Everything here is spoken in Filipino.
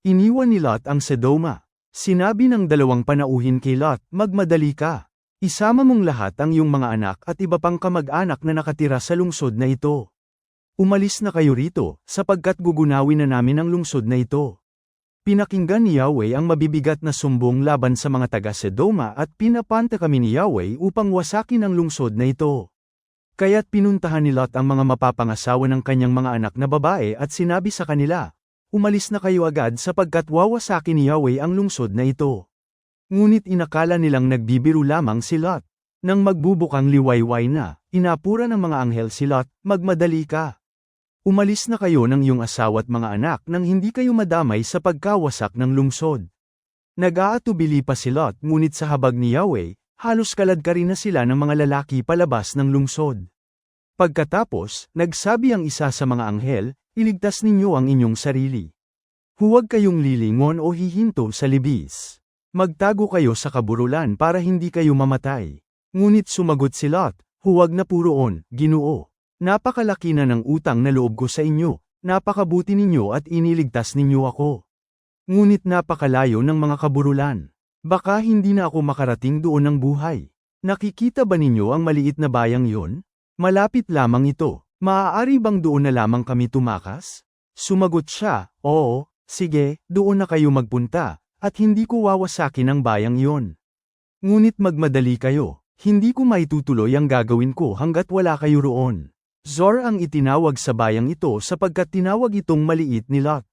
Iniwan ni Lot ang Sodoma. Sinabi ng dalawang panauhin kay Lot, magmadali ka. Isama mong lahat ang iyong mga anak at iba pang kamag-anak na nakatira sa lungsod na ito. Umalis na kayo rito, sapagkat gugunawin na namin ang lungsod na ito. Pinakinggan ni Yahweh ang mabibigat na sumbong laban sa mga taga Sedoma at pinapanta kami ni Yahweh upang wasakin ang lungsod na ito. Kaya't pinuntahan ni Lot ang mga mapapangasawa ng kanyang mga anak na babae at sinabi sa kanila, Umalis na kayo agad sapagkat wawasakin ni Yahweh ang lungsod na ito. Ngunit inakala nilang nagbibiro lamang si Lot. Nang magbubukang liwayway na, inapura ng mga anghel si Lot, magmadali ka. Umalis na kayo ng iyong asawa at mga anak nang hindi kayo madamay sa pagkawasak ng lungsod. Nag-aatubili pa si Lot ngunit sa habag ni Yahweh, halos kalad ka rin na sila ng mga lalaki palabas ng lungsod. Pagkatapos, nagsabi ang isa sa mga anghel, iligtas ninyo ang inyong sarili. Huwag kayong lilingon o hihinto sa libis. Magtago kayo sa kaburulan para hindi kayo mamatay. Ngunit sumagot si Lot, huwag na puroon, ginoo. Napakalaki na ng utang na loob ko sa inyo, napakabuti ninyo at iniligtas ninyo ako. Ngunit napakalayo ng mga kaburulan. Baka hindi na ako makarating doon ng buhay. Nakikita ba ninyo ang maliit na bayang yon? Malapit lamang ito. Maaari bang doon na lamang kami tumakas? Sumagot siya, oo, sige, doon na kayo magpunta, at hindi ko wawasakin ang bayang yon. Ngunit magmadali kayo, hindi ko maitutuloy ang gagawin ko hanggat wala kayo roon. Zor ang itinawag sa bayang ito sapagkat tinawag itong maliit ni Lot.